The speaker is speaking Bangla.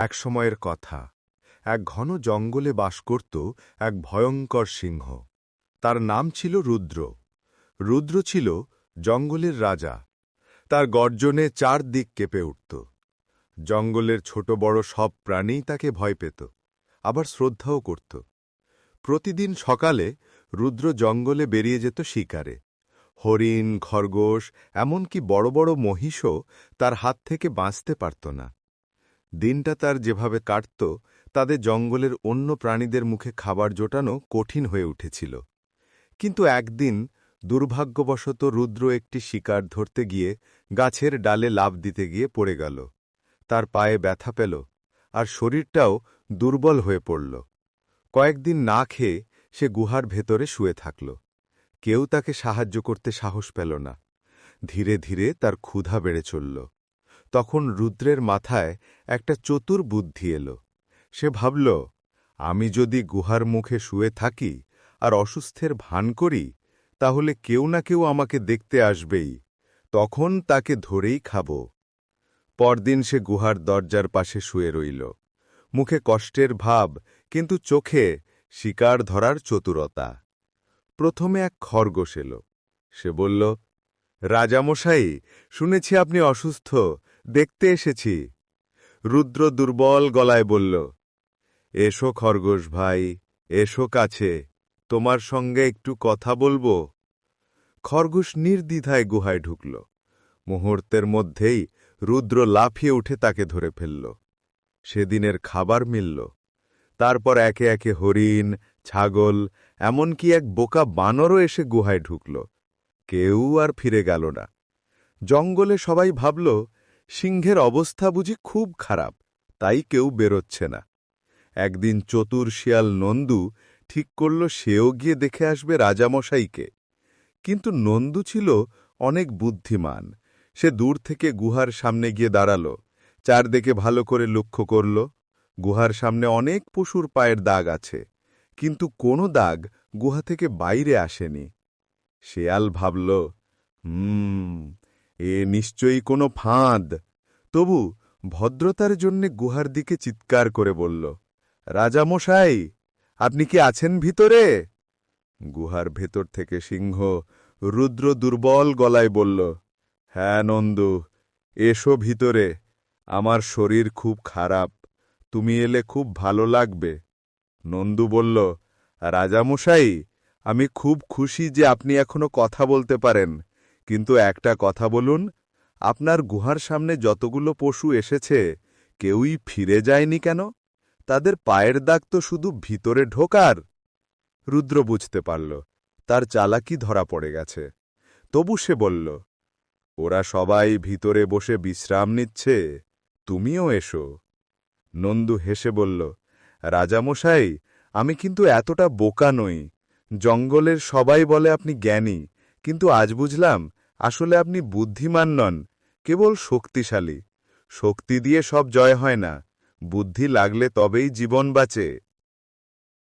এক সময়ের কথা। এক ঘন জঙ্গলে বাস করত এক ভয়ঙ্কর সিংহ। তার নাম ছিল রুদ্র। রুদ্র ছিল জঙ্গলের রাজা। তার গর্জনে চারদিক কেঁপে উঠত। জঙ্গলের ছোট বড় সব প্রাণী তাকে ভয় পেত, আবার শ্রদ্ধাও করত। প্রতিদিন সকালে রুদ্র জঙ্গলে বেরিয়ে যেত শিকারে। হরিণ, খরগোশ, এমনকি বড় বড় মহিষও তার হাত থেকে বাঁচতে পারত না। দিনটা তার যেভাবে কাটত তাদের জঙ্গলের অন্য প্রাণীদের মুখে খাবার জোটানো কঠিন হয়ে উঠেছিল। কিন্তু একদিন দুর্ভাগ্যবশত রুদ্র একটি শিকার ধরতে গিয়ে গাছের ডালে লাভ দিতে গিয়ে পড়ে গেল। তার পায়ে ব্যথা পেল আর শরীরটাও দুর্বল হয়ে পড়ল। কয়েকদিন না খেয়ে সে গুহার ভেতরে শুয়ে থাকল। কেউ তাকে সাহায্য করতে সাহস পেল না। ধীরে ধীরে তার ক্ষুধা বেড়ে চলল। তখন রুদ্রের মাথায় একটা চতুর বুদ্ধি এল। সে ভাবল, আমি যদি গুহার মুখে শুয়ে থাকি আর অসুস্থের ভান করি, তাহলে কেউ না কেউ আমাকে দেখতে আসবেই। তখন তাকে ধরেই খাব। পরদিন সে গুহার দরজার পাশে শুয়ে রইল। মুখে কষ্টের ভাব, কিন্তু চোখে শিকার ধরার চতুরতা। প্রথমে এক খরগোশ এল। সে বলল, রাজামশাই, শুনেছি আপনি অসুস্থ। দেখতে এসেছি। রুদ্র দুর্বল গলায় বলল, এসো খরগোশ ভাই, এসো কাছে, তোমার সঙ্গে একটু কথা বলব? খরগোশ নির্দ্বিধায় গুহায় ঢুকল। মুহূর্তের মধ্যেই রুদ্র লাফিয়ে উঠে তাকে ধরে ফেলল। সেদিনের খাবার মিলল। তারপর একে একে হরিণ, ছাগল, এমনকি এক বোকা বানরও এসে গুহায় ঢুকল। কেউ আর ফিরে গেল না। জঙ্গলে সবাই ভাবল সিংহের অবস্থা বুঝি খুব খারাপ, তাই কেউ বেরোচ্ছে না। একদিন চতুর শিয়াল নন্দু ঠিক করল সেও গিয়ে দেখে আসবে রাজামশাইকে। কিন্তু নন্দু ছিল অনেক বুদ্ধিমান, সে দূর থেকে গুহার সামনে গিয়ে দাঁড়াল, চারদিকে ভালো করে লক্ষ্য করল। গুহার সামনে অনেক পশুর পায়ের দাগ আছে, কিন্তু কোনো দাগ গুহা থেকে বাইরে আসেনি। শেয়াল ভাবল, হুম, এ নিশ্চয়ই কোনো ফাঁদ। তবু ভদ্রতার জন্যে গুহার দিকে চিৎকার করে বলল, রাজামশাই, আপনি কি আছেন ভিতরে? গুহার ভেতর থেকে সিংহ রুদ্র দুর্বল গলায় বলল হ্যাঁ নন্দু, এসো ভিতরে, আমার শরীর খুব খারাপ, তুমি এলে খুব ভালো লাগবে। নন্দু বলল, রাজামশাই, আমি খুব খুশি যে আপনি এখনও কথা বলতে পারেন, কিন্তু একটা কথা বলুন আপনার গুহার সামনে যতগুলো পশু এসেছে, কেউই ফিরে যায়নি কেন? তাদের পায়ের দাগ তো শুধু ভিতরে ঢোকার। রুদ্র বুঝতে পারল, তার চালাকি ধরা পড়ে গেছে। তবু সে বলল, ওরা সবাই ভিতরে বসে বিশ্রাম নিচ্ছে, তুমিও এসো। নন্দু হেসে বলল, রাজামশাই, আমি কিন্তু এতটা বোকা নই। জঙ্গলের সবাই বলে আপনি জ্ঞানী, কিন্তু আজ বুঝলাম আসলে আপনি বুদ্ধিমান নন, কেবল শক্তিশালী। শক্তি দিয়ে সব জয় হয় না। বুদ্ধি লাগলে তবেই জীবন বাঁচে।